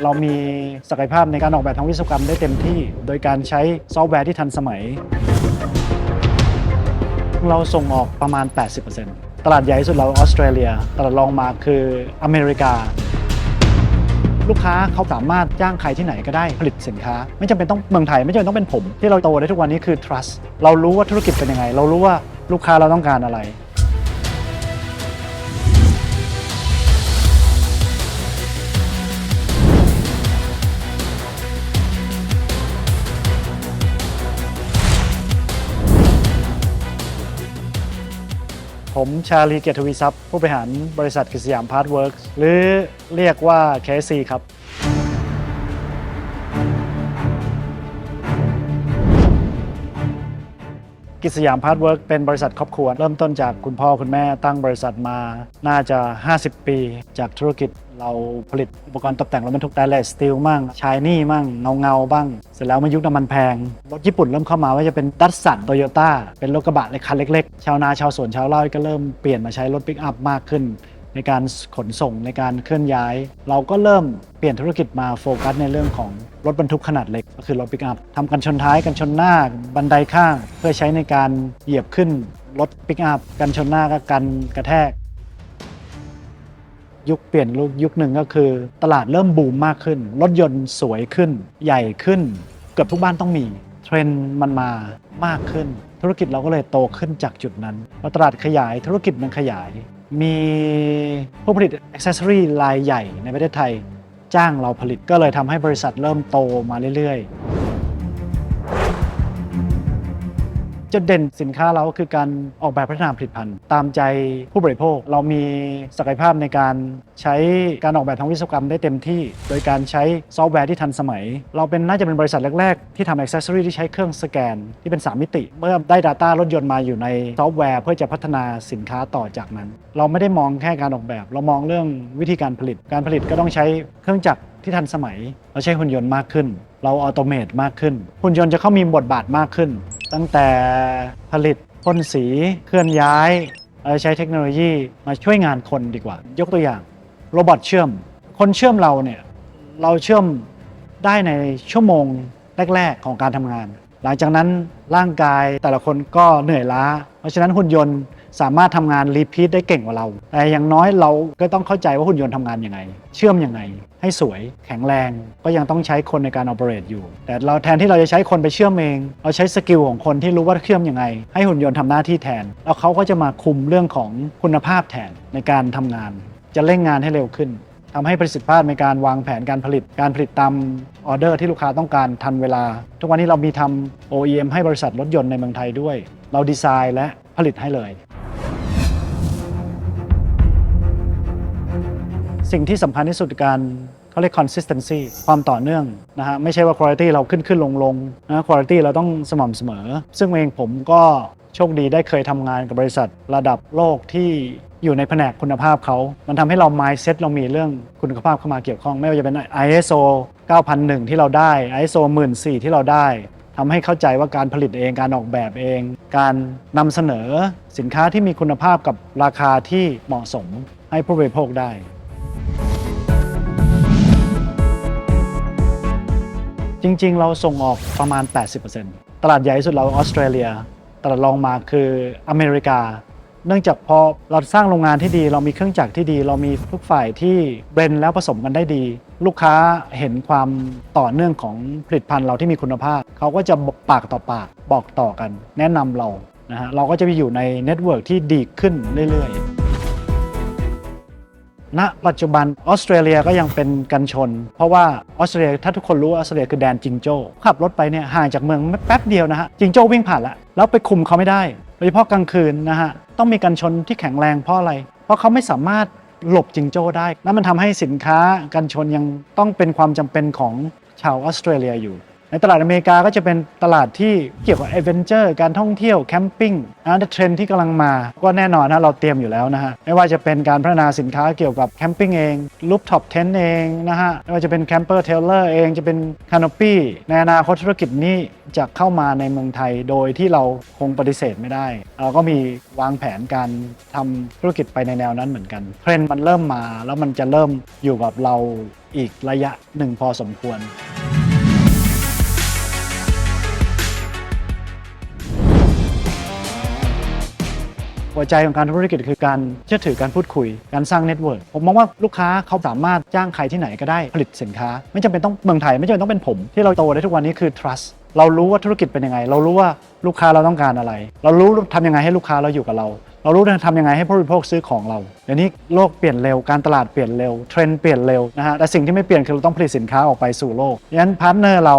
เรามีศักยภาพในการออกแบบทางวิศวกรรมได้เต็มที่ โดยการใช้ซอฟต์แวร์ที่ทันสมัย เราส่งออกประมาณ 80%ตลาดใหญ่ที่สุดเราออสเตรเลีย ตลาดรองมาคืออเมริกา ลูกค้าเขาสามารถจ้างใครที่ไหนก็ได้ผลิตสินค้า ไม่จำเป็นต้องเมืองไทย ไม่จำเป็นต้องเป็นผม ที่เราโตได้ทุกวันนี้คือ trust เรารู้ว่าธุรกิจเป็นยังไง เรารู้ว่าลูกค้าเราต้องการอะไร ผมชาลีเกียรติวีทรัพย์ ผู้บริหารบริษัทกิสยามพาร์ทเวิร์กหรือเรียกว่า KC ครับ กิจสยามพาร์ทเวิร์กเป็นบริษัทครอบครัว เริ่มต้นจากคุณพ่อคุณแม่ตั้งบริษัทมาน่าจะ 50 ปี จากธุรกิจ เราผลิตอุปกรณ์ตกแต่งรถบรรทุกไดเลสสตีลมั่งชายนี่มั่งเงาเงาบ้าง เสร็จแล้วมายุคน้ำมันแพง รถญี่ปุ่นเริ่มเข้ามาว่าจะเป็นดัตสันโตโยต้าเป็นรถกระบะเล็กคันเล็กๆ ชาวนาชาวสวนชาวไร่ก็เริ่มเปลี่ยนมาใช้รถปิกอัพมากขึ้น ในการขนส่งในการเคลื่อนย้าย เราก็เริ่มเปลี่ยนธุรกิจมาโฟกัสในเรื่องของรถบรรทุกขนาดเล็กก็คือรถปิกอัพทำกันชนท้ายกันชนหน้าบันไดข้าง เพื่อใช้ในการเหยียบขึ้นรถปิกอัพกันชนหน้าก็กันกระแทก ยุคเปลี่ยนลุคยุคหนึ่งก็คือ ตลาดเริ่มบูมมากขึ้น รถยนต์สวยขึ้น ใหญ่ขึ้น เกือบทุกบ้านต้องมี เทรนด์มันมามากขึ้น ธุรกิจเราก็เลยโตขึ้นจากจุดนั้นพอตลาดขยายธุรกิจมันขยาย มีผู้ผลิตอ c เซสซอรีรายใหญ่ในประเทศไทย จ้างเราผลิตก็เลยทำให้บริษัทเริ่มโตมาเรื่อยๆ จุดเด่นสินค้าเราคือการออกแบบพัฒนาผลิตภัณฑ์ ตามใจผู้บริโภค เรามีศักยภาพในการใช้การออกแบบทางวิศวกรรมได้เต็มที่ โดยการใช้ซอฟต์แวร์ที่ทันสมัย เราเป็นน่าจะเป็นบริษัทแรก ๆ ที่ทำอ c เซสซอรีที่ใช้เครื่องสแกนที่เป็น 3 มิติ เมื่อได้ Data รถยนต์มาอยู่ในซอฟต์แวร์ เพื่อจะพัฒนาสินค้าต่อจากนั้น เราไม่ได้มองแค่การออกแบบ เรามองเรื่องวิธีการผลิต การผลิตก็ต้องใช้เครื่องจักรที่ทันสมัย เราใช้หุ่นยนต์มากขึ้น เราออโตเมตมากขึ้น หุ่นยนต์จะเข้ามีบทบาทมากขึ้น ตั้งแต่ผลิตพ่นสีเคลื่อนย้ายเราใช้เทคโนโลยีมาช่วยงานคนดีกว่า ยกตัวอย่าง โรบอทเชื่อม คนเชื่อมเราเนี่ยเราเชื่อมได้ในชั่วโมงแรก ๆ ของการทำงาน หลังจากนั้นร่างกายแต่ละคนก็เหนื่อยล้า เพราะฉะนั้นหุ่นยนต์ สามารถทำงานรีพีทได้เก่งกว่าเรา แต่อย่างน้อยเราก็ต้องเข้าใจว่าหุ่นยนต์ทำงานยังไง เชื่อมยังไง ให้สวยแข็งแรง ก็ยังต้องใช้คนในการ operate อยู่ แต่เราแทนที่เราจะใช้คนไปเชื่อมเอง เราใช้สกิลของคนที่รู้ว่าเชื่อมยังไง ให้หุ่นยนต์ทำหน้าที่แทน แล้วเขาก็จะมาคุมเรื่องของคุณภาพแทนในการทำงาน จะเร่งงานให้เร็วขึ้นทำให้ประสิทธิภาพในการวางแผนการผลิต การผลิตตามออเดอร์ที่ลูกค้าต้องการทันเวลา ทุกวันนี้เรามีทำ OEM ให้บริษัทรถยนต์ในเมืองไทยด้วย เราดีไซน์และผลิตให้เลย สิ่งที่สำคัญที่สุดการเขาเรียก consistency ความต่อเนื่องนะฮะไม่ใช่ว่า quality เราขึ้นขึ้นลงลงนะ quality เราต้องสม่ำเสมอ ซึ่งเองผมก็โชคดีได้เคยทำงานกับบริษัทระดับโลกที่อยู่ในแผนกคุณภาพเขา มันทำให้เรา mindset เรามีเรื่องคุณภาพเข้ามาเกี่ยวข้อง ไม่ว่าจะเป็น ISO 9001 ที่เราได้ ISO 14000 ที่เราได้ทำให้เข้าใจว่าการผลิตเอง การออกแบบเอง การนำเสนอสินค้าที่มีคุณภาพกับราคาที่เหมาะสมให้ผู้บริโภคได้ จริง ๆ เราส่งออกประมาณ 80%ตลาดใหญ่ที่สุดเราออสเตรเลีย ตลาดรองมาคืออเมริกา เนื่องจากพอเราสร้างโรงงานที่ดี เรามีเครื่องจักรที่ดี เรามีทุกฝ่ายที่เบรนแล้วผสมกันได้ดี ลูกค้าเห็นความต่อเนื่องของผลิตภัณฑ์เราที่มีคุณภาพ เขาก็จะปากต่อปากบอกต่อกัน แนะนำเรานะฮะเราก็จะไปอยู่ในเน็ตเวิร์กที่ดีขึ้นเรื่อยๆ ณปัจจุบันออสเตรเลียก็ยังเป็นกันชน เพราะว่าออสเตรเลียถ้าทุกคนรู้ว่าออสเตรเลียคือแดนจิงโจ้ขับรถไปเนี่ยห่างจากเมืองแป๊บเดียวนะฮะจิงโจ้วิ่งผ่านแล้วแล้วไปคุมเขาไม่ได้โดยเฉพาะกลางคืนนะฮะต้องมีกันชนที่แข็งแรงเพราะอะไร เพราะเขาไม่สามารถหลบจิงโจ้ได้นั่นมันทำให้สินค้ากันชนยังต้องเป็นความจำเป็นของชาวออสเตรเลียอยู่ ในตลาดอเมริกาก็จะเป็นตลาดที่เกี่ยวกับเอเวนเจอร์การท่องเที่ยวแคมปิ้งนะเทรนที่กำลังมา ก็แน่นอนนะเราเตรียมอยู่แล้วนะฮะ ไม่ว่าจะเป็นการพัฒนาสินค้าเกี่ยวกับแคมปิ้งเองลูปท็อปเทนเองนะฮะ ไม่ว่าจะเป็นแคมเปอร์เทเลอร์เองจะเป็นคานอปี้ในอนาคตธุรกิจนี้จะเข้ามาในเมืองไทยโดยที่เราคงปฏิเสธไม่ได้ เราก็มีวางแผนการทำธุรกิจไปในแนวนั้นเหมือนกันเทรนด์มันเริ่มมาแล้วมันจะเริ่มอยู่กับเราอีกระยะหนึ่งพอสมควร หัวใจของการธุรกิจคือการเชื่อถือการพูดคุย การสร้างเน็ตเวิร์กผมมองว่าลูกค้าเขาสามารถจ้างใครที่ไหนก็ได้ผลิตสินค้า ไม่จำเป็นต้องเมืองไทยไม่จำเป็นต้องเป็นผม ที่เราโตได้ทุกวันนี้คือ trust เรารู้ว่าธุรกิจเป็นยังไง เรารู้ว่าลูกค้าเราต้องการอะไร เรารู้ทำยังไงให้ลูกค้าเราอยู่กับเรา เรารู้ทำยังไงให้ผู้บริโภคซื้อของเราเดี๋ยวนี้โลกเปลี่ยนเร็วการตลาดเปลี่ยนเร็วเทรนด์เปลี่ยนเร็วนะฮะแต่สิ่งที่ไม่เปลี่ยนคือเราต้องผลิตสินค้าออกไปสู่โลกดังนั้นพาร์ทเนอร์เรา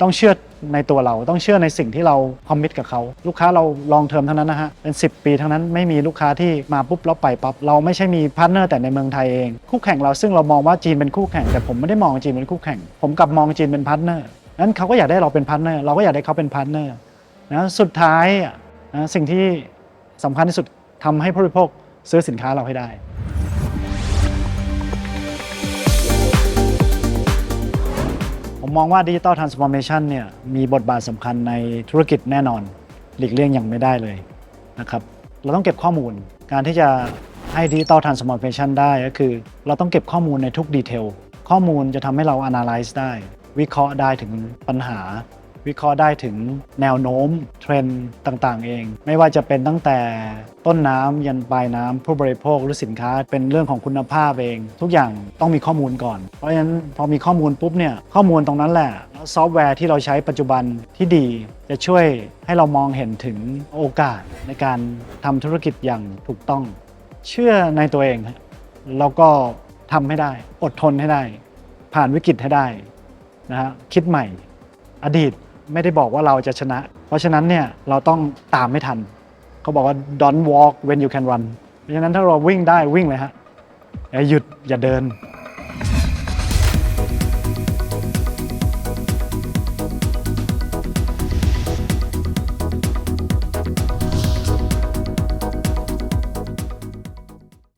ต้องเชื่อ ในตัวเราต้องเชื่อในสิ่งที่เราคอมมิตกับเขา ลูกค้าเราลองเทอมทั้งนั้นนะฮะ เป็น 10 ปีทั้งนั้นไม่มีลูกค้าที่มาปุ๊บแล้วไปปั๊บเราไม่ใช่มีพาร์ทเนอร์แต่ในเมืองไทยเอง คู่แข่งเราซึ่งเรามองว่าจีนเป็นคู่แข่ง แต่ผมไม่ได้มองจีนเป็นคู่แข่ง ผมกลับมองจีนเป็นพาร์ทเนอร์นั้นเขาก็อยากได้เราเป็นพาร์ทเนอร์เราก็อยากได้เขาเป็นพาร์ทเนอร์นะสุดท้ายอะนะสิ่งที่สำคัญที่สุดทำให้ผู้บริโภคซื้อสินค้าเราให้ได้ ผมมองว่าดิจิตอลทรานส์ฟอร์เมชันเนี่ยมีบทบาทสำคัญในธุรกิจแน่นอน หลีกเลี่ยงอย่างไม่ได้เลยนะครับเราต้องเก็บข้อมูล การที่จะให้ดิจิตอลทรานส์ฟอร์เมชันได้ก็คือ เราต้องเก็บข้อมูลในทุกดีเทลข้อมูลจะทำให้เรา analyze ได้ วิเคราะห์ได้ถึงปัญหา วิเคราะห์ได้ถึงแนวโน้มเทรนด์ต่างๆ เอง ไม่ว่าจะเป็นตั้งแต่ต้นน้ำยันปลายน้ำผู้บริโภคหรือสินค้าเป็นเรื่องของคุณภาพเอง ทุกอย่างต้องมีข้อมูลก่อน เพราะฉะนั้นพอมีข้อมูลปุ๊บเนี่ยข้อมูลตรงนั้นแหละแล้วซอฟต์แวร์ที่เราใช้ปัจจุบันที่ดี จะช่วยให้เรามองเห็นถึงโอกาสในการทำธุรกิจอย่างถูกต้อง เชื่อในตัวเองแล้วก็ทำให้ได้ อดทนให้ได้ ผ่านวิกฤตให้ได้นะฮะคิดใหม่ อดีต ไม่ได้บอกว่าเราจะชนะ เพราะฉะนั้นเนี่ยเราต้องตามไม่ทัน เขาบอกว่า don't walk when you can run เพราะฉะนั้นถ้าเราวิ่งได้วิ่งเลยฮะอย่าหยุดอย่าเดิน